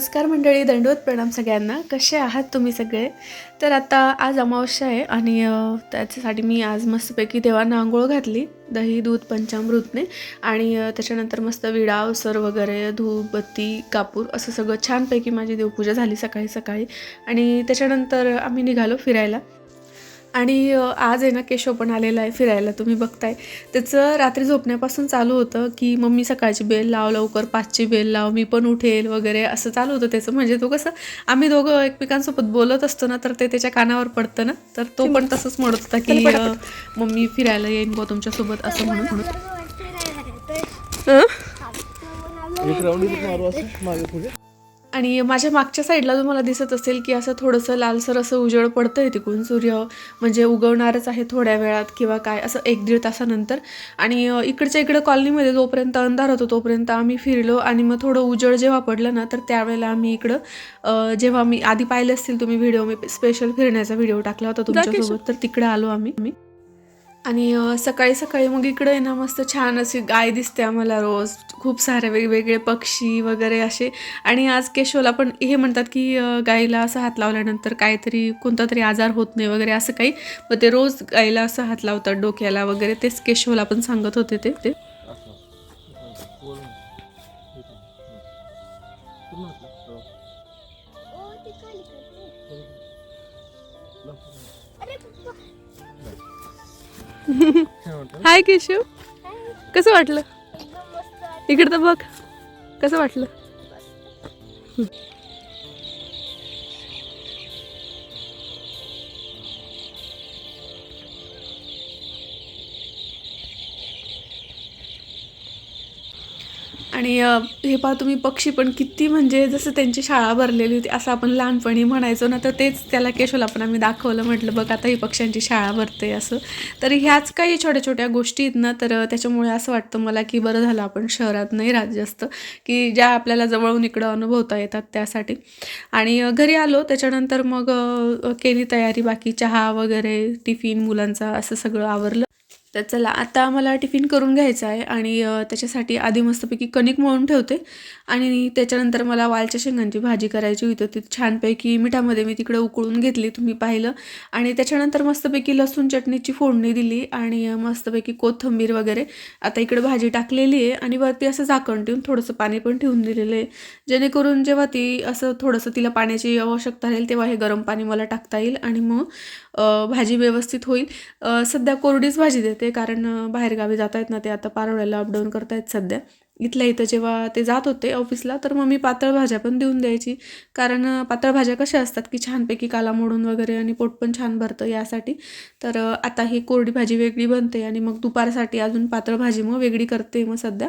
नमस्कार मंडळी दंडवत प्रणाम सगळ्यांना. कसे आहात तुम्ही सगळे? तर आता आज अमावस्या आहे आणि त्याच्यासाठी मी आज मस्तपैकी देवांना आंघोळ घातली दही दूध पंचामृतने आणि त्याच्यानंतर मस्त विडा अवसर वगैरे धूप बत्ती कापूर असं सगळं छानपैकी माझी देवपूजा झाली सकाळी सकाळी आणि त्याच्यानंतर आम्ही निघालो फिरायला. आणि आज आहे ना केशव पण आलेला आहे फिरायला तुम्ही बघताय. त्याचं रात्री झोपण्यापासून चालू होतं की मम्मी सकाळची बेल लाव लवकर पाचची बेल लाव मी पण उठेल वगैरे असं चालू होतं त्याचं. म्हणजे तो कसं आम्ही दोघं एकमेकांसोबत बोलत असतो ना तर ते त्याच्या कानावर पडतं ना तर तो पण तसंच म्हणत होता की मम्मी फिरायला येईन बुवा तुमच्यासोबत असं म्हणून म्हणून आणि माझ्या मागच्या साईडला तुम्हाला दिसत असेल की असं थोडंसं लालसर असं उजळ पडतंय तिकडून सूर्य म्हणजे उगवणारच आहे थोड्या वेळात किंवा काय असं एक दीड तासानंतर. आणि इकडच्या इकडं कॉलनीमध्ये जोपर्यंत अंधार होतो तोपर्यंत आम्ही फिरलो आणि मग थोडं उजळ जेव्हा पडलं ना तर त्यावेळेला आम्ही इकडं जेव्हा मी आधी पाहिले असतील तुम्ही व्हिडिओ मी स्पेशल फिरण्याचा व्हिडिओ टाकला होता तुमच्यासोबत तर तिकडे आलो आम्ही. आणि सकाळी सकाळी मग इकडे ना मस्त छान अशी गाय दिसते आम्हाला रोज. खूप सारे वेगवेगळे पक्षी वगैरे असे. आणि आज केशवला पण हे म्हणतात की गायीला गाईला असं हात लावल्यानंतर काहीतरी कोणता तरी आजार होत नाही वगैरे असं काही. मग ते रोज गायीला असं हात लावतात डोक्याला वगैरे. तेच केशवला पण सांगत होते ते ते. हाय केशव. कसं वाटलं? इकडं तर बघ. कसं वाटलं? आणि हे पहा तुम्ही पक्षी पण किती म्हणजे जसं त्यांची शाळा भरलेली होती असं आपण लहानपणी म्हणायचो ना तर तेच त्याला केशवला पण आम्ही दाखवलं म्हटलं बघ आता ही पक्ष्यांची शाळा भरते असं. तर ह्याच काही छोट्या छोट्या गोष्टी आहेत ना तर त्याच्यामुळे असं वाटतं मला की बरं झालं आपण शहरात नाही राहत जास्त की ज्या आपल्याला जवळून इकडं अनुभवता येतात त्यासाठी. आणि घरी आलो त्याच्यानंतर मग केली तयारी बाकी चहा वगैरे टिफिन मुलांचा असं सगळं आवरलं. तर चला आता मला टिफिन करून घ्यायचा आहे आणि त्याच्यासाठी आधी मस्तपैकी कणिक मळून ठेवते. आणि त्याच्यानंतर मला वालच्या शेंगांची भाजी करायची होती. ती छानपैकी मिठामध्ये मी तिकडे उकळून घेतली तुम्ही पाहिलं. आणि त्याच्यानंतर मस्तपैकी लसूण चटणीची फोडणी दिली आणि मस्तपैकी कोथिंबीर वगैरे. आता इकडे भाजी टाकलेली आहे आणि वरती असं झाकण ठेवून थोडंसं पाणी पण ठेवून दिलेलं आहे. जेणेकरून जेव्हा ती असं थोडंसं तिला पाण्याची आवश्यकता राहील तेव्हा हे गरम पाणी मला टाकता येईल आणि मग भाजी व्यवस्थित होईल. सध्या कोरडीच भाजी देते. कारण बाहेरगावी जात आहेत ना ते आता पारोळ्याला अपडाऊन करतायत सध्या. इथल्या इथं जेव्हा ते जात होते ऑफिसला तर मग मी पातळ भाज्या पण देऊन द्यायची. कारण पातळ भाज्या कशा असतात की छानपैकी काला मोडून वगैरे आणि पोट पण छान भरतं यासाठी. तर आता ही कोरडी भाजी वेगळी बनते आणि मग दुपारसाठी अजून पातळ भाजी मग वेगळी करते मग सध्या.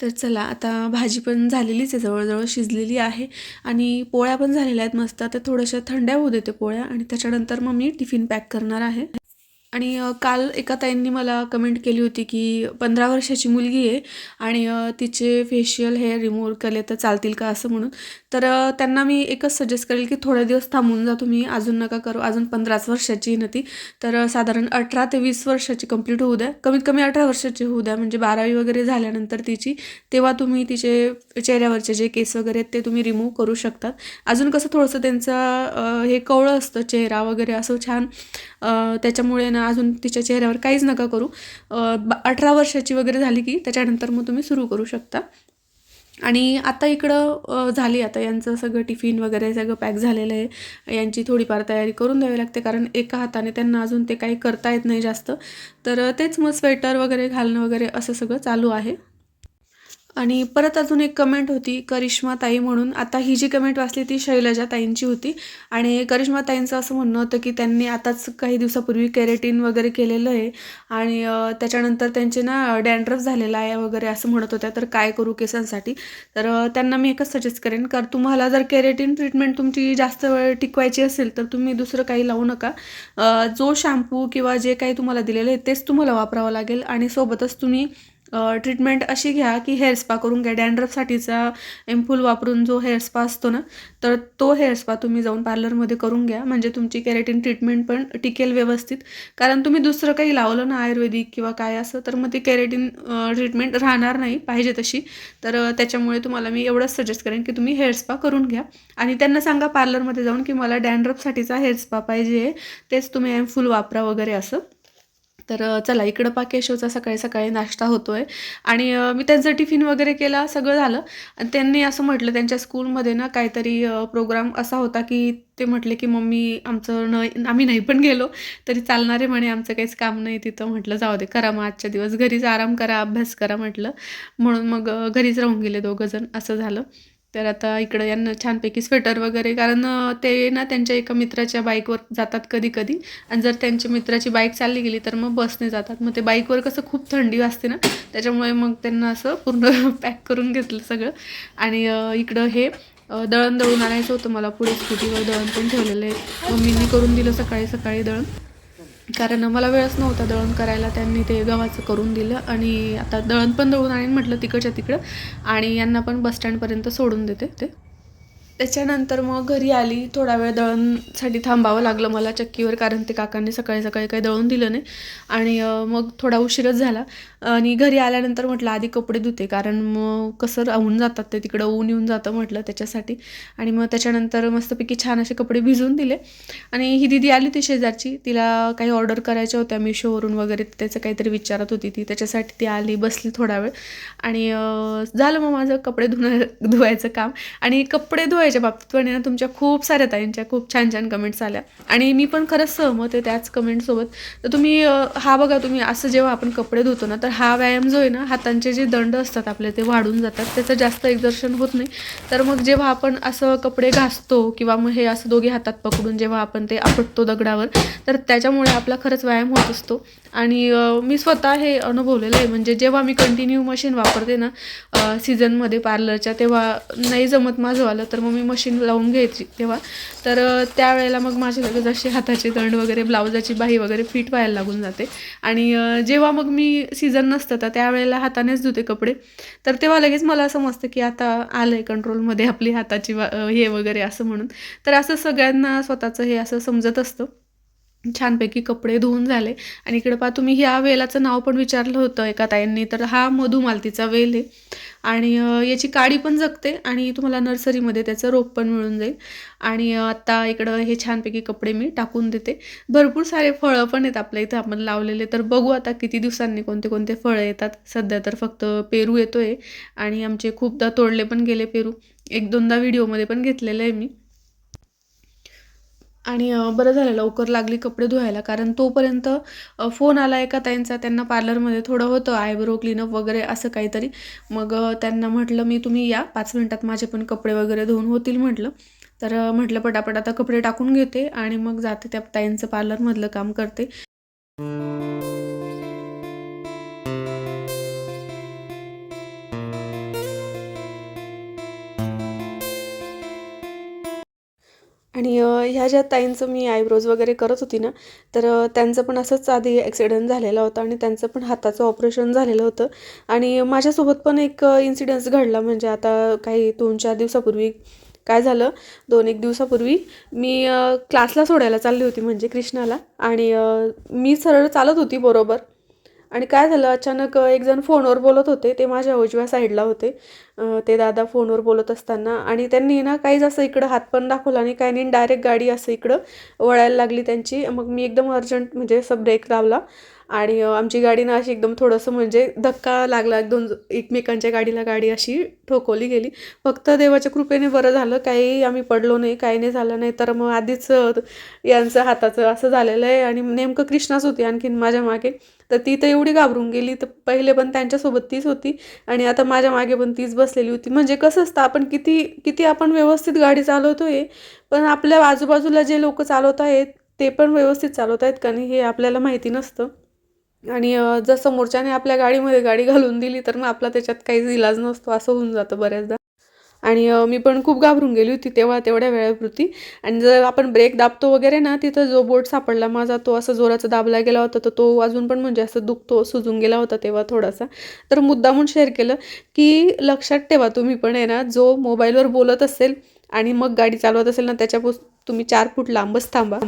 तर चला आता भाजी पण झालेलीच आहे जवळजवळ शिजलेली आहे. आणि पोळ्या पण झालेल्या आहेत मस्त. आता थोड्याशा थंड्या होऊ देते पोळ्या आणि त्याच्यानंतर मग मी टिफिन पॅक करणार आहे. आणि काल एका ताईंनी मला कमेंट केली होती की पंधरा वर्षाची मुलगी आहे आणि तिचे फेशियल हेअर रिमूव्ह केले तर चालतील का असं म्हणून. तर त्यांना मी एकच सजेस्ट करेल की थोडे दिवस थांबून जा तुम्ही अजून नका करू अजून पंधराच वर्षाची आहे ना ती. तर साधारण अठरा ते वीस वर्षाची कंप्लीट होऊ द्या. कमीत कमी अठरा वर्षाची होऊ द्या म्हणजे बारावी वगैरे झाल्यानंतर तिची तेव्हा तुम्ही तिचे चेहऱ्यावरचे जे केस वगैरे आहेत ते तुम्ही रिमूव्ह करू शकतात. अजून कसं थोडंसं त्यांचं हे कवळं असतं चेहरा वगैरे असं छान त्याच्यामुळे ना अजून तिच्या चेहऱ्यावर काहीच नका करू. अठरा वर्षाची वगैरे झाली की त्याच्यानंतर मग तुम्ही सुरू करू शकता. आणि आता इकडं झाली आता यांचं सगळं टिफिन वगैरे सगळं पॅक झालेलं आहे. यांची थोडीफार तयारी करून द्यावी लागते कारण एका हाताने त्यांना अजून ते काही करता येत नाही जास्त. तर तेच मग स्वेटर वगैरे घालणं वगैरे असं सगळं चालू आहे. आणि परत अजून एक कमेंट होती करिश्मा ताई म्हणून. आता ही जी कमेंट वाचली ती शैलजा ताईंची होती. आणि करिश्मा ताईंचं असं म्हणणं होतं की त्यांनी आताच काही दिवसापूर्वी कॅरेटीन वगैरे केलेलं आहे. आणि त्याच्यानंतर त्यांचे ना डॅन्ड्रफ झालेला आहे वगैरे असं म्हणत होत्या. तर काय करू केसांसाठी? तर त्यांना मी एकच सजेस्ट करेन. कारण तुम्हाला जर कॅरेटीन ट्रीटमेंट तुमची जास्त वेळ टिकवायची असेल तर तुम्ही दुसरं काही लावू नका. जो शॅम्पू किंवा जे काही तुम्हाला दिलेलं आहे तेच तुम्हाला वापरावं लागेल. आणि सोबतच तुम्ही ट्रीटमेंट अशी घ्या की हेअर स्पा करून घ्या. डॅन्ड्रफसाठीचा एम्फूल वापरून जो हेअर स्पा असतो ना तर तो हेअर स्पा तुम्ही जाऊन पार्लरमध्ये करून घ्या. म्हणजे तुमची कॅरेटिन ट्रीटमेंट पण टिकेल व्यवस्थित. कारण तुम्ही दुसरं काही लावलं ना आयुर्वेदिक किंवा काय असं तर मग ती कॅरेटिन ट्रीटमेंट राहणार नाही पाहिजे तशी. तर त्याच्यामुळे तुम्हाला मी एवढंच सजेस्ट करेन की तुम्ही हेअर स्पा करून घ्या. आणि त्यांना सांगा पार्लरमध्ये जाऊन की मला डॅन्ड्रफसाठीचा हेअर स्पा पाहिजे तेच तुम्ही एम्फूल वापरा वगैरे असं. तर चला इकडं पा केशवचा सकाळी सकाळी नाश्ता होतो आहे आणि मी त्यांचं टिफिन वगैरे केला सगळं झालं. आणि त्यांनी असं म्हटलं त्यांच्या स्कूलमध्ये ना काहीतरी प्रोग्राम असा होता की ते म्हटले की मम्मी आमचं न आम्ही नाही पण गेलो. तरी चालणारे म्हणे आमचं काहीच काम नाही तिथं. म्हटलं जाऊ दे करा मग आजच्या दिवस. घरीच आराम करा अभ्यास करा म्हटलं. म्हणून मग घरीच राहून गेले दोघंजण असं झालं. तर आता इकडं यांना छानपैकी स्वेटर वगैरे कारण ते ना त्यांच्या एका मित्राच्या बाईकवर जातात कधी कधी आणि जर त्यांच्या मित्राची बाईक चालली गेली तर मग बसने जातात. मग ते बाईकवर कसं खूप थंडी असते ना त्याच्यामुळे मग त्यांना असं पूर्ण पॅक करून घेतलं सगळं. आणि इकडं हे दळण दळून आणायचं होतं. मला पुढे स्कूटीवर दळण पण ठेवलेलं आहे. मम्मींनी करून दिलं सकाळी सकाळी दळण. कारण मला वेळच नव्हता दळण करायला त्यांनी ते गव्हाचं करून दिलं आणि आता दळण पण दळून आणीन म्हटलं तिकडच्या तिकडं. आणि यांना पण बसस्टँडपर्यंत सोडून देते ते. त्याच्यानंतर मग घरी आली थोडा वेळ दळणसाठी थांबावं लागलं मला चक्कीवर कारण ते काकांनी सकाळी सकाळी काही दळून दिलं नाही. आणि मग थोडा उशीरच झाला. आणि घरी आल्यानंतर म्हटलं आधी कपडे धुते कारण मग कसं राहून जातात ते तिकडं ऊन येऊन जातं म्हटलं त्याच्यासाठी. आणि मग त्याच्यानंतर मस्तपैकी छान असे कपडे भिजवून दिले. आणि ही दिदी आली ती शेजारची. तिला काही ऑर्डर करायच्या होत्या मिशोवरून वगैरे त्याचं काहीतरी विचारत होती ती. त्याच्यासाठी ती आली बसली थोडा वेळ. आणि झालं मग माझं कपडे धुणं धुवायचं काम. आणि कपडे धुवायच्या बाबतीत. पण ना तुमच्या खूप साऱ्या ताईंच्या खूप छान छान कमेंट्स आल्या. आणि मी पण खरंच सहमत आहे त्याच कमेंटसोबत तर तुम्ही हा बघा तुम्ही असं जेव्हा आपण कपडे धुतो ना तर हा व्यायाम जो आहे ना हातांचे जे दंड असतात आपले ते वाढून जातात. त्याचं जास्त एक्झर्शन होत नाही. तर मग जेव्हा आपण असं कपडे घासतो किंवा मग हे असं दोघे हातात पकडून जेव्हा आपण ते आपटतो दगडावर तर त्याच्यामुळे आपला खरंच व्यायाम होत असतो. आणि मी स्वतः हे अनुभवलेलं आहे. म्हणजे जेव्हा मी कंटिन्यू मशीन वापरते ना सीझनमध्ये पार्लरच्या तेव्हा नाही जमत माझं आलं तर मग मी मशीन लावून घ्यायची तेव्हा. तर त्यावेळेला मग माझे लगेच असे हाताचे दंड वगैरे ब्लाउजाची बाही वगैरे फिट व्हायला लागून जाते. आणि जेव्हा मग मी सीझन नसतं तर त्यावेळेला हातानेच धुते कपडे. तर तेव्हा लगेच मला समजतं की आता आलं आहे कंट्रोलमध्ये आपली हाताची वा- हे वगैरे असं म्हणून. तर असं सगळ्यांना स्वतःचं हे असं समजत असतं. छानपैकी कपडे धुवून झाले. आणि इकडं पहा तुम्ही ह्या वेलाचं नाव पण विचारलं होतं एका ताईंनी तर हा मधुमालतीचा वेल आहे. आणि याची काडी पण जगते आणि तुम्हाला नर्सरीमध्ये त्याचं रोप पण मिळून जाईल. आणि आत्ता इकडं हे छानपैकी कपडे मी टाकून देते. भरपूर सारे फळं पण आहेत आपल्या इथं आपण लावलेले तर बघू आता किती दिवसांनी कोणते कोणते फळं येतात. सध्या तर फक्त पेरू येतो आहे आणि आमचे खूपदा तोडले पण गेले पेरू. एक दोनदा व्हिडिओमध्ये पण घेतलेलं आहे मी. आणि बरं झालं लवकर लागली कपडे धुवायला कारण तोपर्यंत फोन आला एका ताईंचा त्यांना पार्लरमध्ये थोडं होतं आयब्रो क्लीनअप वगैरे असं काहीतरी. मग त्यांना म्हटलं मी तुम्ही या पाच मिनटात माझे पण कपडे वगैरे धुवून होतील म्हटलं. तर म्हटलं पटापट आता कपडे टाकून घेते आणि मग जाते त्या ताईंचं पार्लरमधलं काम करते. आणि ह्या ज्या ताईंचं मी आयब्रोज वगैरे करत होती ना तर त्यांचं पण असंच आधी ॲक्सिडेंट झालेला होता आणि त्यांचं पण हाताचं ऑपरेशन झालेलं होतं. आणि माझ्यासोबत पण एक इन्सिडन्स घडला म्हणजे आता काही दोन चार दिवसापूर्वी काय झालं दोन एक दिवसापूर्वी मी क्लासला सोडायला चालली होती म्हणजे कृष्णाला आणि मी सरळ चालत होती बरोबर. आणि काय झालं अचानक एक जण फोनवर बोलत होते ते माझ्या उजव्या साईडला होते. ते दादा फोनवर बोलत असताना आणि त्यांनी ना काहीच असं इकडं हात पण दाखवला आणि काही नाही डायरेक्ट गाडी असं इकडं वळायला लागली त्यांची. मग मी एकदम अर्जंट म्हणजे असं ब्रेक लावला आणि आमची गाडी ना अशी एकदम थोडंसं म्हणजे धक्का लागला एकदम एकमेकांच्या गाडीला गाडी अशी ठोकवली गेली. फक्त देवाच्या कृपेने बरं झालं काही आम्ही पडलो नाही काही नाही झालं नाही. तर मग आधीच यांचं हाताचं असं झालेलं आहे आणि नेमकं कृष्णाच होती आणखीन माझ्या मागे. तर ती तर एवढी घाबरून गेली. तर पहिले पण त्यांच्यासोबत तीच होती आणि आता माझ्या मागे पण तीच बसलेली होती. म्हणजे कसं असतं आपण किती किती आपण व्यवस्थित गाडी चालवतो आहे पण आपल्या आजूबाजूला जे लोक चालवत आहेत ते पण व्यवस्थित चालवत आहेत का नाही हे आपल्याला माहिती नसतं. आणि जर समोरच्याने आपल्या गाडीमध्ये गाडी घालून दिली तर मग आपला त्याच्यात काहीच इलाज नसतो. असं होऊन जातं बऱ्याचदा. आणि मी पण खूप घाबरून गेली होती तेव्हा तेवढ्या वेळापुरती. आणि जर आपण ब्रेक दाबतो वगैरे ना तिथं जो बोट सापडला माझा तो असं जोराचा दाबला गेला होता तर तो अजून पण म्हणजे असं दुखतो सुजून गेला होता तेव्हा थोडासा. तर मुद्दामून शेअर केलं की लक्षात ठेवा तुम्ही पण आहे ना जो मोबाईलवर बोलत असेल आणि मग गाडी चालवत असेल ना त्याच्यापासून तुम्ही चार फूट लांबच थांबा.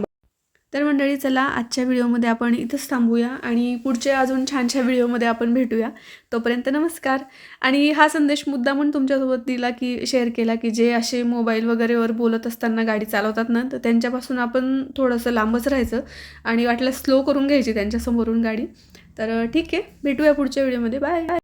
तर मंडळी चला आजच्या व्हिडिओमध्ये आपण इथंच थांबूया आणि पुढच्या अजून छानशा व्हिडिओमध्ये आपण भेटूया. तोपर्यंत नमस्कार. आणि हा संदेश मुद्दा म्हणून तुमच्यासोबत दिला की शेअर केला की जे असे मोबाईल वगैरेवर बोलत असताना गाडी चालवतात ना तर त्यांच्यापासून आपण थोडंसं लांबच राहायचं आणि वाटलं स्लो करून घ्यायची त्यांच्यासमोरून गाडी. तर ठीक आहे भेटूया पुढच्या व्हिडिओमध्ये. बाय